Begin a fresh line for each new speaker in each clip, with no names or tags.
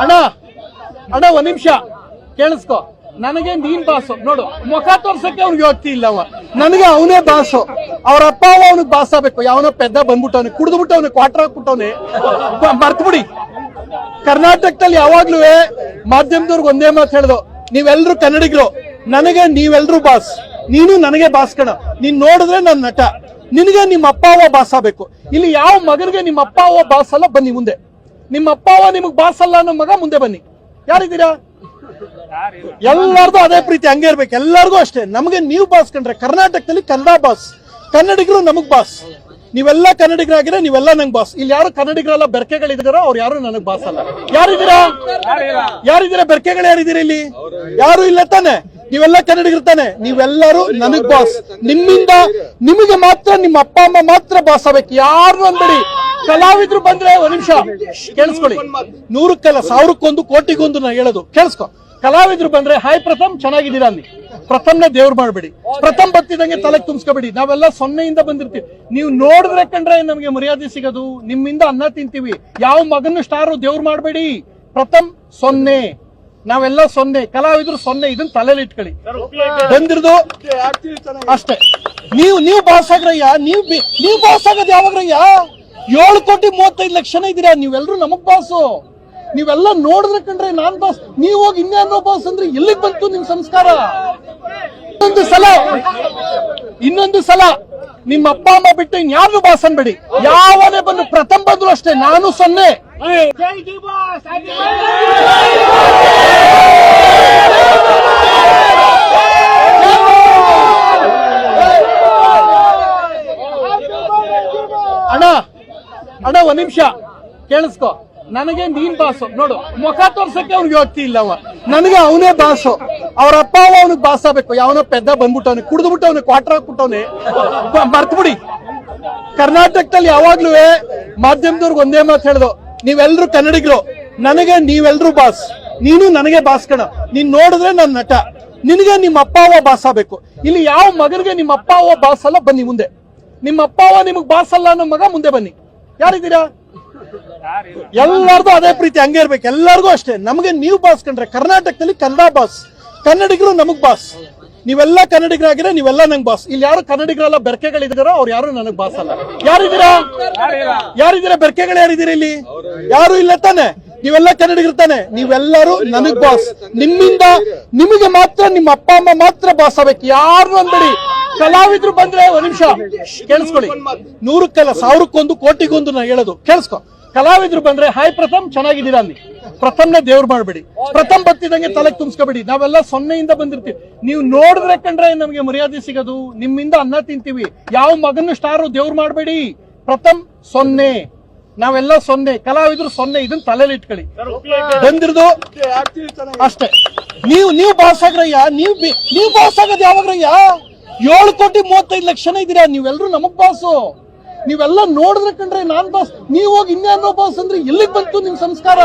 ಅಣ್ಣ ಅಣ್ಣ, ಒಂದ್ ನಿಮಿಷ. ಕೇಳಿಸ್ಕೊ. ನನಗೆ ನೀನ್ ಬಾಸು. ನೋಡು, ಮುಖ ತೋರ್ಸಕ್ಕೆ ಅವ್ನಿಗೆ ಯೋಗ್ತಿ ಇಲ್ಲ ಅವ ನನಗೆ ಅವನೇ ಬಾಸು. ಅವ್ರ ಅಪ್ಪ ಅವ ಅವನಿಗೆ ಬಾಸ್ ಆಗ್ಬೇಕು ಯಾವನೋ ಪೆದ್ದ ಬಂದ್ಬಿಟ್ಟವನೆ ಕುಡಿದ್ಬಿಟ್ಟು ಅವನಿಗೆ ಕ್ವಾರ್ಟರ್ ಹಾಕ್ಬಿಟ್ಟವನೆ. ಮರ್ತ್ಬಿಡಿ. ಕರ್ನಾಟಕದಲ್ಲಿ ಯಾವಾಗ್ಲೂ ಮಾಧ್ಯಮದವ್ರಿಗೆ ಒಂದೇ ಮಾತು ಹೇಳ್ದು ನೀವೆಲ್ರು ಕನ್ನಡಿಗರು, ನನಗೆ ನೀವೆಲ್ರು ಬಾಸ್. ನೀನು ನನಗೆ ಬಾಸ್ ಕಣ. ನೀನ್ ನೋಡಿದ್ರೆ ನನ್ನ ನಟ. ನಿನಗೆ ನಿಮ್ಮ ಅಪ್ಪ, ಅವ್ವ ಬಾಸ್ ಆಗ್ಬೇಕು. ಇಲ್ಲಿ ಯಾವ ಮಗನಿಗೆ ನಿಮ್ಮ ಅಪ್ಪ, ಅವ್ವ ಬಾಸ್ ಅಲ್ಲ, ಬನ್ನಿ ಮುಂದೆ. ನಿಮ್ಮ ಅಪ್ಪ ನಿಮಗೆ ನಿಮಗ್ ಬಾಸ್ ಅಲ್ಲ ಅನ್ನೋ ಮಗ ಮುಂದೆ ಬನ್ನಿ. ಯಾರಿದ್ದೀರಾ? ಎಲ್ಲಾರ್ದು ಅದೇ ಪ್ರೀತಿ, ಹಂಗೆ ಇರ್ಬೇಕು. ಎಲ್ಲರಿಗೂ ಅಷ್ಟೇ. ನಮಗೆ ನೀವು ಬಾಸ್ ಕಂಡ್ರೆ ಕರ್ನಾಟಕದಲ್ಲಿ ಕನ್ನಡ ಬಾಸ್. ಕನ್ನಡಿಗರು ನಮಗ್ ಬಾಸ್. ನೀವೆಲ್ಲ ಕನ್ನಡಿಗರಾಗಿದ್ರೆ ನೀವೆಲ್ಲ ನಂಗೆ ಬಾಸ್ ಇಲ್ಲಿ ಯಾರು ಕನ್ನಡಿಗರೆಲ್ಲ ಬೆರ್ಕೆಗಳಿದಾರೋ ಅವ್ರು ಯಾರು ನನಗೆ ಬಾಸ್ ಅಲ್ಲ. ಯಾರಿದ್ದೀರಾ? ಯಾರಿದ್ದೀರಾ? ಬೆರ್ಕೆಗಳು ಯಾರಿದ್ದೀರಾ ಇಲ್ಲಿ? ಯಾರು ಇಲ್ಲ ತಾನೆ. ನೀವೆಲ್ಲ ಕನ್ನಡಿಗರು ತಾನೆ. ನೀವೆಲ್ಲರೂ ನನಗ್ ಬಾಸ್ ನಿಮ್ಮಿಂದ ನಿಮಗೆ ಮಾತ್ರ ನಿಮ್ಮ ಅಪ್ಪ, ಅಮ್ಮ ಮಾತ್ರ ಬಾಸ್ ಆಗ್ಬೇಕು. ಯಾರು ಅನ್ಬೇಡಿ ಕಲಾವಿದ್ರು ಬಂದ್ರೆ ಒಂದ್ ನಿಮಿಷ ಕೇಳಿಸ್ಕೊಳ್ಳಿ. ನೂರಕ್ಕಲ್ಲ, ಸಾವಿರಕ್ಕೊಂದು, ಕೋಟಿಗೊಂದು ನಾ ಹೇಳೋದು. ಕೇಳಿಸ್ಕೊ. ಕಲಾವಿದ್ರು ಬಂದ್ರೆ, ಹಾಯ್ ಪ್ರಥಮ್, ಚೆನ್ನಾಗಿದ್ದೀರಾ? ಅಲ್ಲಿ ಪ್ರಥಮ್ನ ದೇವ್ರು ಮಾಡಬೇಡಿ. ಪ್ರಥಮ್ ಬತ್ತಿದಂಗೆ ತಲೆಗೆ ತುಂಬಿಸ್ಕೋಬೇಡಿ. ನಾವೆಲ್ಲ ಸೊನ್ನೆಯಿಂದ ಬಂದಿರ್ತೀವಿ. ನೀವು ನೋಡಿದ್ರೆ ಕಂಡ್ರೆ ನಮಗೆ ಮರ್ಯಾದೆ ಸಿಗೋದು. ನಿಮ್ಮಿಂದ ಅನ್ನ ತಿಂತೀವಿ. ಯಾವ ಮಗನ ಸ್ಟಾರು ದೇವ್ರು ಮಾಡಬೇಡಿ. ಪ್ರಥಮ್ ಸೊನ್ನೆ. ನಾವೆಲ್ಲ ಸೊನ್ನೆ. ಕಲಾವಿದ್ರು ಸೊನ್ನೆ. ಇದನ್ನ ತಲೆಯಲ್ಲಿ ಇಟ್ಕೊಳ್ಳಿ. ಬಂದಿರೋದು ಅಷ್ಟೇ. ನೀವು ನೀವು ಬಾಸ್ ಆಗ್ರಯ್ಯ? ನೀವು ನೀವು ಬಾಸ್ ಆಗೋದು ಯಾವಾಗ್ರಯ್ಯ ಏಳು ಕೋಟಿ ಮೂವತ್ತೈದು ಲಕ್ಷ ಇದೀರಾ ನೀವೆಲ್ಲರೂ ನಮಗ್ ಬಾಸು ನೀವೆಲ್ಲ ನೋಡಿದ್ರೆ ಕಂಡ್ರೆ ನಾನ್ ಬಾಸ್ ನೀವು ಹೋಗಿ ಇನ್ಯಾರೋ ಬಾಸ್ ಅಂದ್ರೆ ಎಲ್ಲಿಗೆ ಬಂತು ನಿಮ್ ಸಂಸ್ಕಾರ? ಇನ್ನೊಂದು ಸಲ ಇನ್ನೊಂದು ಸಲ ನಿಮ್ಮ ಅಪ್ಪ, ಅಮ್ಮ ಬಿಟ್ಟು ಇನ್ಯಾರು ಭಾಷಣ ಬಿಡಿ. ಯಾವನೇ ಬಂದು ಪ್ರಥಮ ಬಂದ್ರು ಅಷ್ಟೇ, ನಾನು ಸೊನ್ನೆ. ಅಣ್ಣ ಅಣ್ಣ, ಒಂದ್ ನಿಮಿಷ ಕೇಳಿಸ್ಕೊ. ನನಗೆ ನೀನ್ ಬಾಸು. ನೋಡು, ಮುಖ ತೋರ್ಸಕ್ಕೆ ಅವ್ನಿಗೆ ಯೋಗ್ತಿ ಇಲ್ಲ ಅವ ನನಗೆ ಅವನೇ ಬಾಸು. ಅವ್ರ ಅಪ್ಪ ಅವ ಅವನಿಗೆ ಬಾಸ್ ಆಗ್ಬೇಕು ಯಾವನೋ ಪೆದ್ದ ಬಂದ್ಬಿಟ್ಟವನೆ ಕುಡಿದ್ಬಿಟ್ಟು ಅವನಿಗೆ ಕ್ವಾರ್ಟರ್ ಹಾಕ್ಬಿಟ್ಟವನೆ. ಮರ್ತ್ಬಿಡಿ. ಕರ್ನಾಟಕದಲ್ಲಿ ಯಾವಾಗ್ಲೂ ಮಾಧ್ಯಮದವ್ರಿಗೆ ಒಂದೇ ಮಾತು ಹೇಳ್ದು. ನೀವೆಲ್ರು ಕನ್ನಡಿಗರು. ನನಗೆ ನೀವೆಲ್ರು ಬಾಸ್. ನೀನು ನನಗೆ ಬಾಸ್ ಕಣ. ನೀನ್ ನೋಡಿದ್ರೆ ನನ್ನ ನಟ. ನಿನಗೆ ನಿಮ್ಮ ಅಪ್ಪ ಅವ ಬಾಸ್ ಆಗ್ಬೇಕು ಇಲ್ಲಿ ಯಾವ ಮಗನಿಗೆ ನಿಮ್ಮ ಅಪ್ಪ ಅವ ಬಾಸ್ ಅಲ್ಲ ಬನ್ನಿ ಮುಂದೆ. ನಿಮ್ಮ ಅಪ್ಪ ಅವ ನಿಮಗೆ ಬಾಸ್ ಅಲ್ಲ ಅನ್ನೋ ಮಗ ಮುಂದೆ ಬನ್ನಿ. ಯಾರಿದ್ದೀರಾ? ಎಲ್ಲಾರ್ದು ಅದೇ ಪ್ರೀತಿ ಹಂಗೆ ಇರ್ಬೇಕು. ಎಲ್ಲರಿಗೂ ಅಷ್ಟೇ. ನಮಗೆ ನೀವು ಬಾಸ್ ಕಂಡ್ರೆ ಕರ್ನಾಟಕದಲ್ಲಿ ಕನ್ನಡ ಬಾಸ್ ಕನ್ನಡಿಗರು ನಮಗ್ ಬಾಸ್ ನೀವೆಲ್ಲ ಕನ್ನಡಿಗರಾಗಿದ್ರೆ ನೀವೆಲ್ಲ ನಂಗೆ ಬಾಸ್ ಇಲ್ಲಿ ಯಾರು ಕನ್ನಡಿಗರೆಲ್ಲ ಬೆರ್ಕೆಗಳಿದಾರೋ ಅವ್ರು ಯಾರು ನನಗ್ ಬಾಸ್ ಅಲ್ಲ. ಯಾರಿದ್ದೀರಾ? ಯಾರಿದ್ದೀರಾ? ಬೆರ್ಕೆಗಳು ಯಾರಿದ್ದೀರಾ ಇಲ್ಲಿ? ಯಾರು ಇಲ್ಲ ತಾನೆ. ನೀವೆಲ್ಲ ಕನ್ನಡಿಗರು ತಾನೆ. ನೀವೆಲ್ಲರೂ ನನಗ್ ಬಾಸ್ ನಿಮ್ಮಿಂದ ನಿಮಗೆ ಮಾತ್ರ ನಿಮ್ಮ ಅಪ್ಪ ಅಮ್ಮ ಮಾತ್ರ ಬಾಸ್ ಆಗ್ಬೇಕು. ಯಾರು ಅನ್ಬೇಡಿ. ಕಲಾವಿದ್ರು ಬಂದ್ರೆ ಒಂದ್ ನಿಮಿಷ. ಕೇಳಿಸ್ಕೊಳ್ಳಿ. ನೂರಕ್ಕಲ್ಲ, ಸಾವಿರಕ್ಕೊಂದು, ಕೋಟಿಗೊಂದು ನಾ ಹೇಳೋದು. ಕೇಳಿಸ್ಕೊ. ಕಲಾವಿದ್ರು ಬಂದ್ರೆ, ಹಾಯ್ ಪ್ರಥಮ್, ಚೆನ್ನಾಗಿದ್ದೀರಾ ಅಲ್ಲಿ ಪ್ರಥಮ್ನ ದೇವ್ರು ಮಾಡ್ಬೇಡಿ. ಪ್ರಥಮ್ ಬತ್ತಿದಂಗೆ ತಲೆಗೆ ತುಂಬಿಸ್ಕೋಬೇಡಿ. ನಾವೆಲ್ಲ ಸೊನ್ನೆಯಿಂದ ಬಂದಿರ್ತೀವಿ. ನೀವು ನೋಡಿದ್ರೆ ಕಂಡ್ರೆ ನಮಗೆ ಮರ್ಯಾದೆ ಸಿಗೋದು. ನಿಮ್ಮಿಂದ ಅನ್ನ ತಿಂತೀವಿ. ಯಾವ ಮಗನ ಸ್ಟಾರು ದೇವ್ರು ಮಾಡಬೇಡಿ. ಪ್ರಥಮ್ ಸೊನ್ನೆ. ನಾವೆಲ್ಲ ಸೊನ್ನೆ. ಕಲಾವಿದ್ರು ಸೊನ್ನೆ. ಇದನ್ನ ತಲೆಯಲ್ಲಿ ಇಟ್ಕೊಳ್ಳಿ. ಬಂದಿರೋದು ಅಷ್ಟೇ. ನೀವು ನೀವು ಬಾಸ್ ಆಗ್ರಯ್ಯ. ನೀವು ನೀವು ಬಾಸ್ ಆಗೋದು ಯಾವಾಗ್ರಯ್ಯ? ಏಳು ಕೋಟಿ ಮೂವತ್ತೈದು ಲಕ್ಷನ ಇದ್ದೀರಾ? ನೀವೆಲ್ಲರೂ ನಮಗ್ ಬಾಸು. ನೀವೆಲ್ಲ ನೋಡಿದ್ರೆ ಕಂಡ್ರೆ ನಾನ್ ಬಾಸ್. ನೀವ್ ಹೋಗಿ ಇನ್ಯಾರೋ ಬಾಸ್ ಅಂದ್ರೆ ಎಲ್ಲಿಗೆ ಬಂತು ನಿಮ್ ಸಂಸ್ಕಾರ?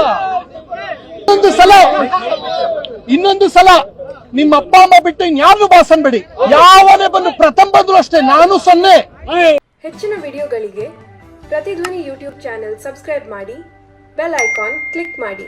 ಇನ್ನೊಂದು ಸಲ. ಇನ್ನೊಂದು ಸಲ. ನಿಮ್ಮ ಅಪ್ಪ, ಅಮ್ಮ ಬಿಟ್ಟು ಇನ್ಯಾರು ಬಾಸ್ ಅನ್ಬೇಡಿ. ಯಾವನೇ ಬಂದು ಪ್ರಥಮ ಬಂದ್ರು ಅಷ್ಟೇ. ನಾನು ಸೊನ್ನೆ.
ಹೆಚ್ಚಿನ ವಿಡಿಯೋಗಳಿಗೆ ಪ್ರತಿಧ್ವನಿ ಯೂಟ್ಯೂಬ್ ಚಾನೆಲ್ ಸಬ್ಸ್ಕ್ರೈಬ್ ಮಾಡಿ, ಬೆಲ್ ಐಕಾನ್ ಕ್ಲಿಕ್ ಮಾಡಿ.